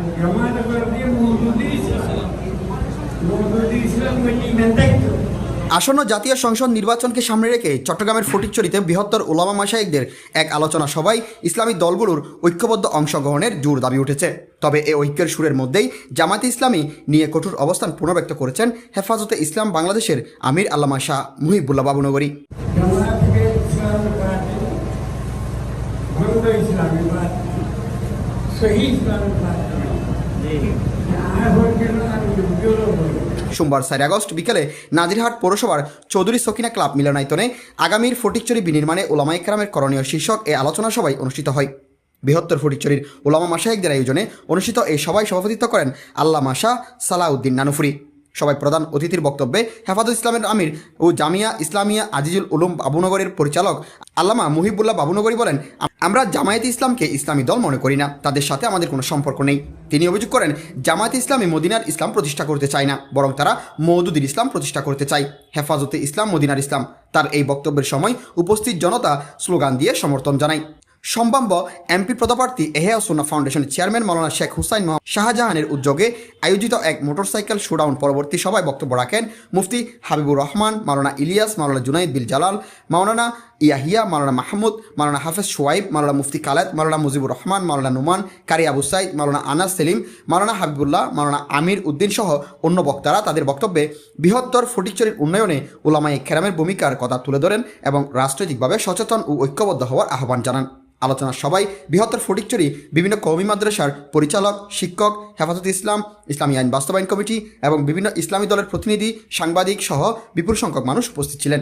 الجماعة الغربية موجودين موجودين إسلام واللي نتجته আসন্ন জাতীয় সংসদ নির্বাচনকে সামনে রেখে চট্টগ্রামের ফটিকচুরিতে বৃহত্তর ওলামা মাসায়েকদের এক আলোচনা সভায় ইসলামী দলগুলোর ঐক্যবদ্ধ অংশগ্রহণের জোর দাবি উঠেছে তবে এ ঐক্যের সুরের মধ্যেই জামাতে ইসলামী নিয়ে কঠোর অবস্থান পুনর্ব্যক্ত করেছেন হেফাজতে ইসলাম বাংলাদেশের আমির আল্লামা শাহ মুহিবুল্লাহ বাবুনগরী جماعة সোমবার চার আগস্ট বিকেলে নাজিরহাট পৌরসভার চৌধুরী সকিনা ক্লাব মিলনায়তনে আগামীর ফটিকচুরি বিনির্মাণে ওলামা ইকরামের করণীয় শীর্ষক এ আলোচনা সভায় অনুষ্ঠিত হয়। বৃহত্তর ফটিকচুরির ওলামা মাসায়েকদের আয়োজনে অনুষ্ঠিত এই সভায় সভাপতিত্ব করেন আল্লাহ মাসা সালাউদ্দিন নানুফুরি। সবাই প্রধান অতিথির বক্তব্যে হেফাজত ইসলামের আমির ও জামিয়া ইসলামিয়া আজিজুল উলুম বাবুনগরের পরিচালক আল্লামা মুহিবুল্লাহ বাবুনগরী বলেন, আমরা জামায়াত ইসলামকে ইসলামী দল মনে করি না। তাদের সাথে আমাদের কোনো সম্পর্ক নেই। তিনি অভিযোগ করেন, জামায়াত ইসলামী মদিনার ইসলাম প্রতিষ্ঠা করতে চায় না, বরং তারা মৌদুদির ইসলাম প্রতিষ্ঠা করতে চায়। হেফাজতে ইসলাম মদিনার ইসলাম, তার এই বক্তব্যের সময় উপস্থিত জনতা স্লোগান দিয়ে সমর্থন জানায়। সম্ভাব্য এমপি পদপ্রার্থী এহেয়া সোনা ফাউন্ডেশনের চেয়ারম্যান মৌলানা শেখ হুসাইন শাহজাহানের উদ্যোগে আয়োজিত এক মোটরসাইকেল শোডাউন পরবর্তী সভায় বক্তব্য রাখেন মুফতি হাবিবুর রহমান, মাওলানা ইলিয়াস, মাওলানা জুনাইদ বিল জালাল, মাওলানা ইয়াহিয়া, মাওলানা মাহমুদ, মাওলানা হাফেজ সোয়াইব মাওলানা মুফতি কালেদ, মাওলানা মুজিবুর রহমান, মাওলানা নুমান, কারি আবু সাইদ, মাওলানা আনাস সেলিম, মাওলানা হাবিবুল্লাহ, মাওলানা আমির উদ্দিন সহ অন্য বক্তারা তাদের বক্তব্যে বৃহত্তর ফটিকচুরির উন্নয়নে উলামায়ে খেরামের ভূমিকার কথা তুলে ধরেন এবং রাজনৈতিকভাবে সচেতন ও ঐক্যবদ্ধ হওয়ার আহ্বান জানান। আলোচনা সবাই বৃহত্তর ফটিকচুরি, বিভিন্ন কওমি মাদ্রাসার পরিচালক, শিক্ষক, হেফাজত ইসলাম, ইসলামী আইন বাস্তবায়ন কমিটি এবং বিভিন্ন ইসলামী দলের প্রতিনিধি, সাংবাদিক সহ বিপুল সংখ্যক মানুষ উপস্থিত ছিলেন।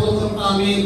করুন আমিন।